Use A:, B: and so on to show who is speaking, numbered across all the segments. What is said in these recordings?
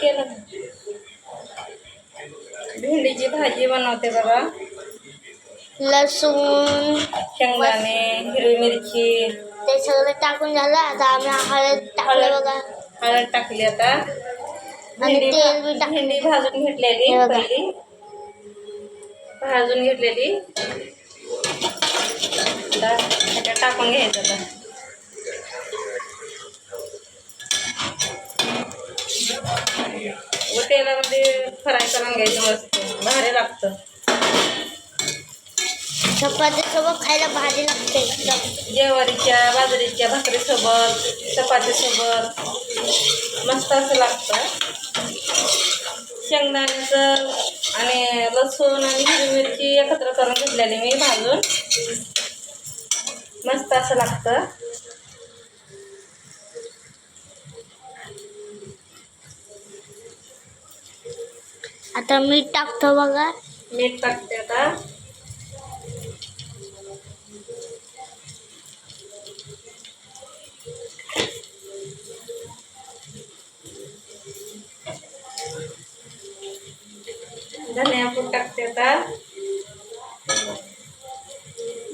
A: केलं भेंडीची भाजी बनवते बघा.
B: लसूण
A: शेंगदाणे हिरवी मिरची.
B: ते सगळं टाकून झालं. आता आम्ही हळद टाकलं बघा.
A: हळद टाकली आता.
B: आणि तेल बी.
A: भेंडी भाजून घेतलेली. पहिली. भाजून घेतलेली. टाकून घ्यायचं आता. तेलामध्ये फ्राय करून घ्यायचं मस्त. भारी लागतं.
B: चपाती सोबत खायला भारी लागते
A: ज्वारीच्या बाजरीच्या भाकरीसोबत चपातीसोबत. मस्त असं लागतं. शेंगदाण्याचं आणि लसूण आणि हिरवी मिरची एकत्र करून घेतलेली मी भाजून. मस्त असं लागतं.
B: आता मीठ टाकतो बघा.
A: मीठ टाकते आता. धनिया पूड टाकते आता.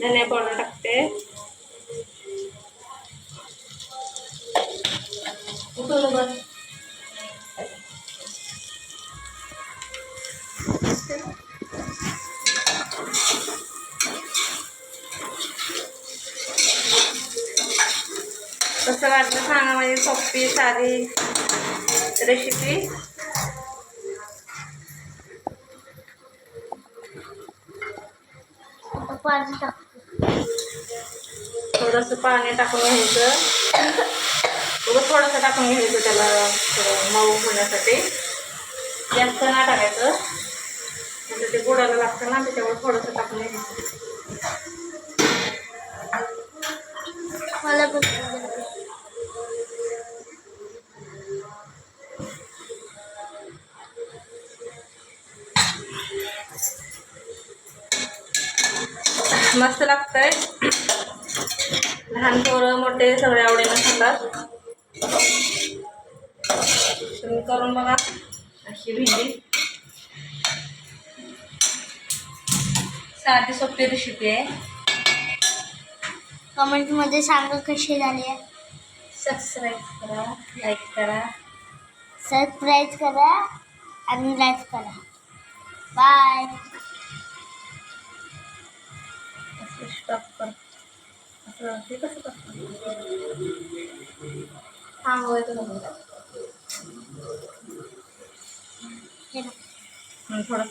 A: धनिया पावडर टाकते. उठून कसं वाटलं सांगा माझी सोपी साधी रेसिपी
B: पाणी टाकतो.
A: थोडंसं पाणी टाकून घ्यायचं. उगाच थोडंसं टाकून घ्यायचं त्याला थोडं मऊ होण्यासाठी. जास्त नाही टाकायचं. म्हणजे ते बुडाला लागतं ना त्याच्यामुळे थोडंसं टाकून मस्त लागतंय. लहान पोरं मोठे सगळे आवडीनं खातात. तुम्ही करून बघा अशी भेंडी. साधी सोपी रेसिपी आहे.
B: कमेंटमध्ये सांगा कशी झाली आहे.
A: सबस्क्राईब करा लाईक करा.
B: सबस्क्राईब करा आणि लाईक करा. बाय
A: असं कर. असं हे कसं करतो? थांबवायचं नको
B: हे
A: थोडं